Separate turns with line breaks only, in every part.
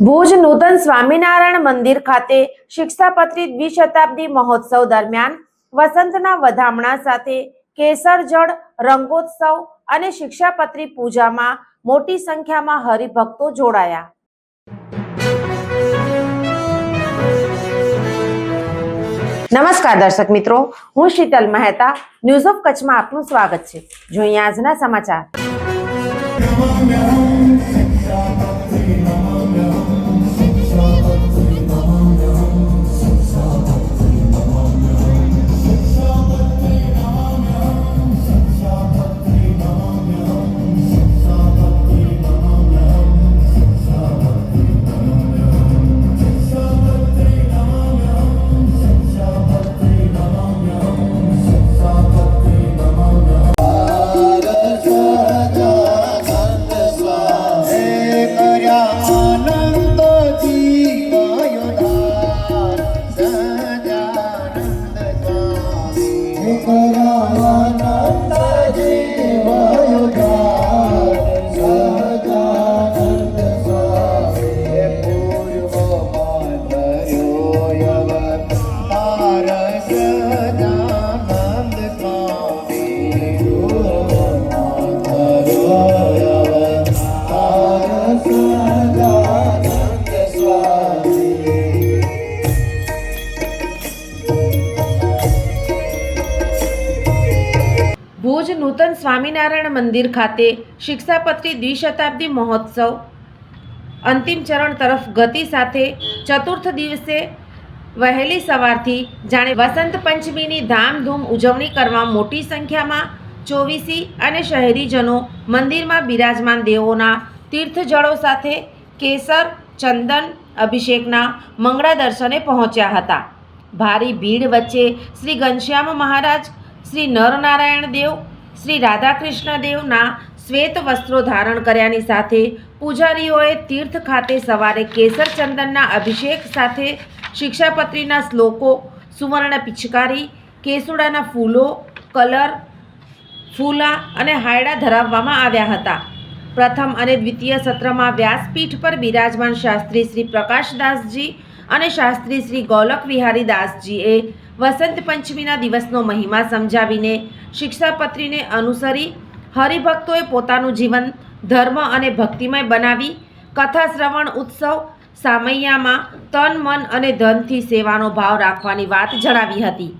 ભુજ નૂતન સ્વામિનારાયણ મંદિર ખાતે શિક્ષાપત્રી દ્વિશતાબ્દી મહોત્સવ દરમિયાન વસંતના વધામણા સાથે કેસર જળ, રંગોત્સવ અને શિક્ષાપત્રી પૂજામાં મોટી સંખ્યામાં હરિભક્તો જોડાયા. નમસ્કાર દર્શક મિત્રો, હું શીતલ મહેતા, ન્યૂઝ ઓફ કચ્છમાં આપનું સ્વાગત છે. જોઈએ આજના સમાચાર. 心 ભુજ નૂતન સ્વામિનારાયણ મંદિર ખાતે શિક્ષાપત્રી દ્વિશતાબ્દી મહોત્સવ. અંતિમ ચરણ તરફ ગતિ સાથે ચતુર્થ દિવસે વહેલી સવારથી જાણે વસંત પંચમીની ધામધૂમ ઉજવણી કરવા મોટી સંખ્યામાં ચોવીસી અને શહેરીજનો મંદિરમાં બિરાજમાન દેવોના તીર્થજળો સાથે કેસર, ચંદન, અભિષેકના મંગળા દર્શને પહોંચ્યા હતા. ભારી ભીડ વચ્ચે શ્રી ઘનશ્યામ મહારાજ શ્રી નરનારાયણ દેવ, શ્રી રાધાકૃષ્ણ દેવના શ્વેત વસ્ત્રો ધારણ કર્યાની સાથે પૂજારીઓએ તીર્થ ખાતે સવારે કેસર ચંદનના અભિષેક સાથે શિક્ષાપત્રીના શ્લોકો, સુવર્ણ પિચકારી, કેસુડાના ફૂલો, કલર, ફૂલા અને હાયડા ધરાવવામાં આવ્યા હતા. પ્રથમ અને દ્વિતીય સત્રમાં વ્યાસપીઠ પર બિરાજમાન શાસ્ત્રી શ્રી પ્રકાશદાસજી અને શાસ્ત્રી શ્રી ગોલક વિહારી દાસજીએ વસંત પંચમીના દિવસનો મહિમા સમજાવીને શિક્ષાપત્રીને અનુસરી હરિભક્તોએ પોતાનું જીવન, ધર્મ અને ભક્તિમય બનાવી કથા શ્રવણ ઉત્સવ, સામૈયામાં તન, મન અને ધનથી સેવાનો ભાવ રાખવાની વાત જણાવી હતી.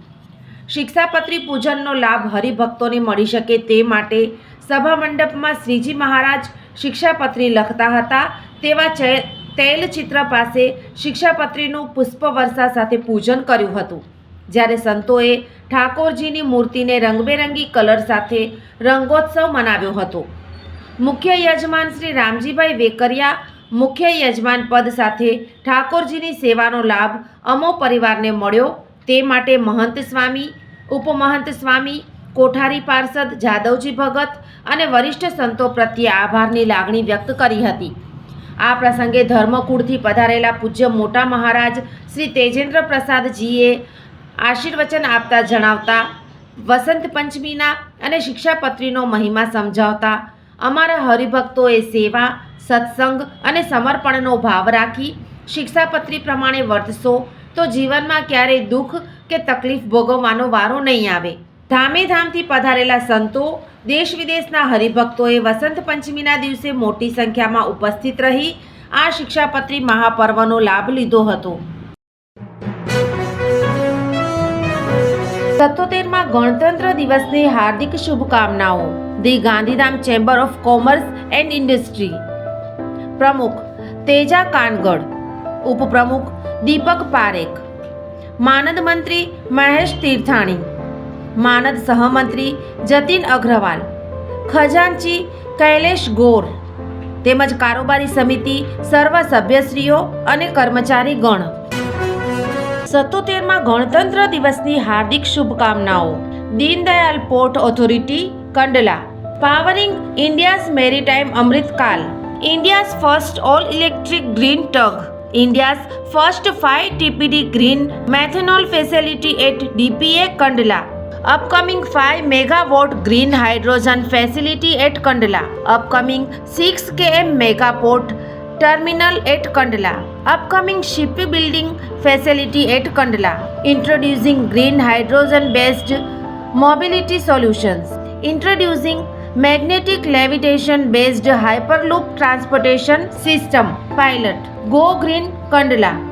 શિક્ષાપત્રી પૂજનનો લાભ હરિભક્તોને મળી શકે તે માટે સભા મંડપમાં શ્રીજી મહારાજ શિક્ષાપત્રી લખતા હતા તેવા તૈલચિત્ર પાસે શિક્ષાપત્રીનું પુષ્પવર્ષા સાથે પૂજન કર્યું હતું. જ્યારે સંતોએ ઠાકોરજીની મૂર્તિને રંગબેરંગી કલર સાથે રંગોત્સવ મનાવ્યો હતો. મુખ્ય યજમાન શ્રી રામજીભાઈ વેકરિયા મુખ્ય યજમાન પદ સાથે ઠાકોરજીની સેવાનો લાભ અમો પરિવારને મળ્યો. તે માટે મહંત સ્વામી, ઉપમહંત સ્વામી, કોઠારી પાર્ષદ જાદવજી ભગત અને વરિષ્ઠ સંતો પ્રત્યે આભારની લાગણી વ્યક્ત કરી હતી. આ પ્રસંગે ધર્મકુળથી પધારેલા પૂજ્ય મોટા મહારાજ શ્રી તેજેન્દ્ર પ્રસાદજીએ આશીર્વચન આપતા, જણાવતા, વસંત પંચમીના અને શિક્ષાપત્રીનો મહિમા સમજાવતા, અમારા હરિભક્તોએ સેવા, સત્સંગ અને સમર્પણનો ભાવ રાખી શિક્ષાપત્રી પ્રમાણે વર્તશો તો જીવનમાં ક્યારેય દુઃખ કે તકલીફ ભોગવવાનો વારો નહીં આવે. ધામે ધામથી પધારેલા સંતો દેશ વિદેશના હરિભક્તોએ વસંત પંચમીના દિવસે મોટી સંખ્યામાં ઉપસ્થિત રહી આ શિક્ષાપત્રી મહાપર્વનો લાભ લીધો હતો. સત્તોતેરમાં ગણતંત્ર દિવસની હાર્દિક શુભકામનાઓ. The Gandhidham chamber of commerce and industry. પ્રમુખ તેજા કાનગડ. ઉપપ્રમુખ દીપક પારેખ. માનદ મંત્રી મહેશ તીર્થાણી. માનદ સહમંત્રી જતીન અગ્રવાલ. ખજાનચી કૈલેશ ગોર. તેમજ કારોબારી સમિતિ સર્વ સભ્યશ્રીઓ અને કર્મચારી ગણ સત્તોતેરમાં ગણતંત્ર દિવસની હાર્દિક શુભકામનાઓ. Deendayal port authority, Kandla. Powering India's maritime Amritkaal. India's first all electric green tug. India's first five TPD green methanol facility at DPA Kandla. upcoming 5 megawatt green hydrogen facility at Kandla upcoming 6 km megaport terminal at Kandla, upcoming shipbuilding facility at Kandla, introducing green hydrogen based mobility solutions, introducing magnetic levitation based hyperloop transportation system pilot. Go Green Kandla.